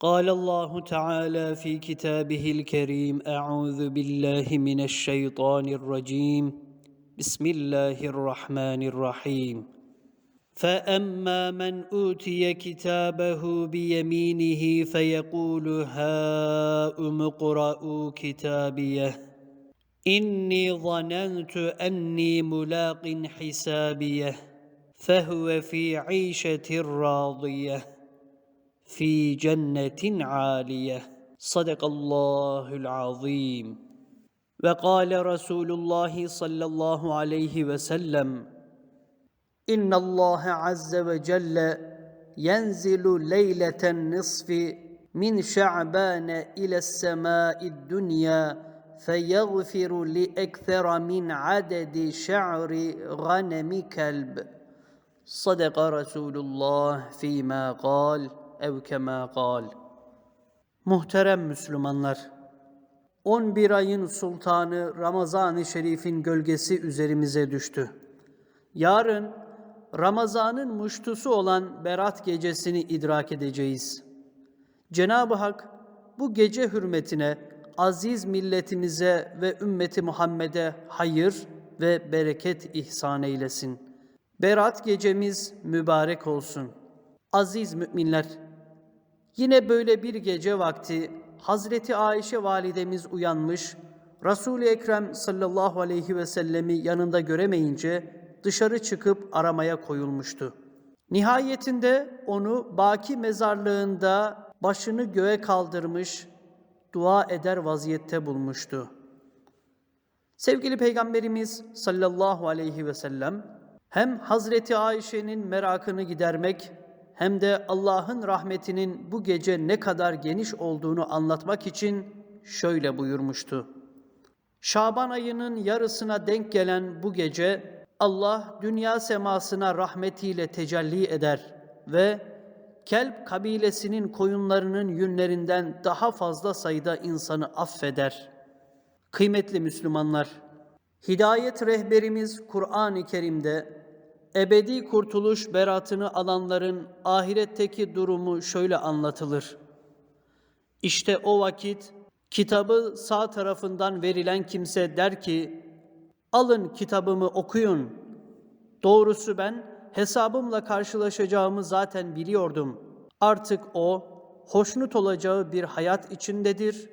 قال الله تعالى في كتابه الكريم أعوذ بالله من الشيطان الرجيم. بسم الله الرحمن الرحيم. فأما من أوتي كتابه بيمينه فيقول هاؤم اقرءوا كتابيه. إني ظننت أني ملاق حسابيه فهو في عيشة راضية. في جنة عالية. صدق الله العظيم. وقال رسول الله صلى الله عليه وسلم إن الله عز وجل ينزل ليلة النصف من شعبان إلى السماء الدنيا فيغفر لأكثر من عدد شعر غنم كلب. صدق رسول الله فيما قال ev kema kal. Muhterem Müslümanlar, 11 ayın sultanı Ramazan-ı Şerif'in gölgesi üzerimize düştü. Yarın Ramazan'ın muştusu olan Berat gecesini idrak edeceğiz. Cenab-ı Hak bu gece hürmetine aziz milletimize ve ümmeti Muhammed'e hayır ve bereket ihsan eylesin. Berat gecemiz mübarek olsun. Aziz müminler, Yine böyle bir gece vakti Hazreti Ayşe validemiz uyanmış, Resul-i Ekrem sallallahu aleyhi ve sellemi yanında göremeyince dışarı çıkıp aramaya koyulmuştu. Nihayetinde onu Baki mezarlığında başını göğe kaldırmış, dua eder vaziyette bulmuştu. Sevgili Peygamberimiz sallallahu aleyhi ve sellem hem Hazreti Ayşe'nin merakını gidermek hem de Allah'ın rahmetinin bu gece ne kadar geniş olduğunu anlatmak için şöyle buyurmuştu. Şaban ayının yarısına denk gelen bu gece Allah dünya semasına rahmetiyle tecelli eder ve Kelp kabilesinin koyunlarının yünlerinden daha fazla sayıda insanı affeder. Kıymetli Müslümanlar, hidayet rehberimiz Kur'an-ı Kerim'de ebedi kurtuluş beratını alanların ahiretteki durumu şöyle anlatılır. İşte o vakit kitabı sağ tarafından verilen kimse der ki, alın kitabımı okuyun. Doğrusu ben hesabımla karşılaşacağımı zaten biliyordum. Artık o hoşnut olacağı bir hayat içindedir,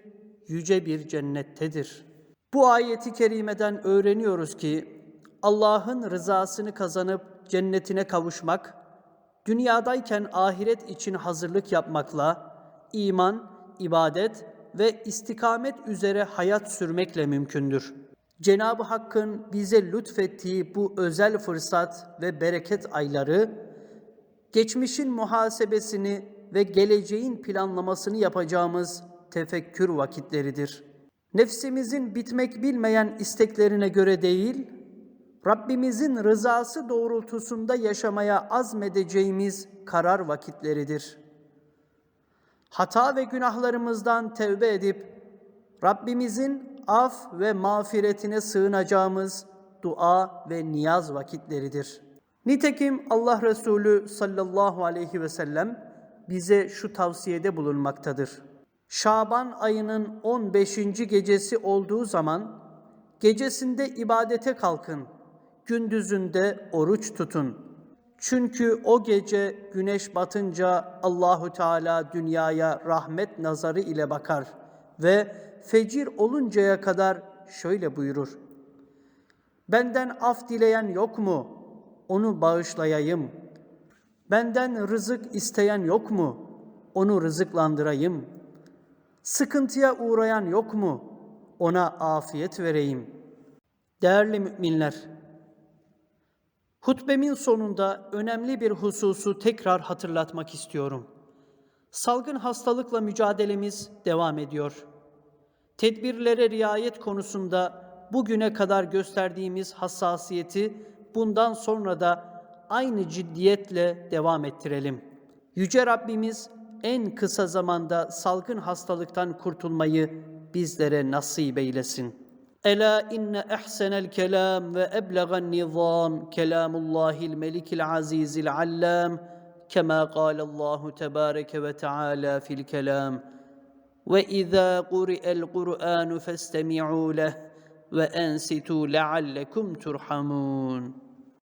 yüce bir cennettedir. Bu ayeti kerimeden öğreniyoruz ki Allah'ın rızasını kazanıp cennetine kavuşmak, dünyadayken ahiret için hazırlık yapmakla, iman, ibadet ve istikamet üzere hayat sürmekle mümkündür. Cenab-ı Hakk'ın bize lütfettiği bu özel fırsat ve bereket ayları, geçmişin muhasebesini ve geleceğin planlamasını yapacağımız tefekkür vakitleridir. Nefsimizin bitmek bilmeyen isteklerine göre değil, Rabbimizin rızası doğrultusunda yaşamaya azmedeceğimiz karar vakitleridir. Hata ve günahlarımızdan tevbe edip Rabbimizin af ve mağfiretine sığınacağımız dua ve niyaz vakitleridir. Nitekim Allah Resulü sallallahu aleyhi ve sellem bize şu tavsiyede bulunmaktadır. Şaban ayının 15. gecesi olduğu zaman gecesinde ibadete kalkın gündüzünde oruç tutun. Çünkü o gece güneş batınca Allahu Teala dünyaya rahmet nazarı ile bakar ve fecir oluncaya kadar şöyle buyurur. Benden af dileyen yok mu? Onu bağışlayayım. Benden rızık isteyen yok mu? Onu rızıklandırayım. Sıkıntıya uğrayan yok mu? Ona afiyet vereyim. Değerli müminler, Hutbemin sonunda önemli bir hususu tekrar hatırlatmak istiyorum. Salgın hastalıkla mücadelemiz devam ediyor. Tedbirlere riayet konusunda bugüne kadar gösterdiğimiz hassasiyeti bundan sonra da aynı ciddiyetle devam ettirelim. Yüce Rabbimiz en kısa zamanda salgın hastalıktan kurtulmayı bizlere nasip eylesin.'' ألا إن أحسن الكلام وأبلغ النظام كلام الله الملك العزيز العلام كما قال الله تبارك وتعالى في الكلام وإذا قرئ القرآن فاستمعوا له وأنستوا لعلكم ترحمون.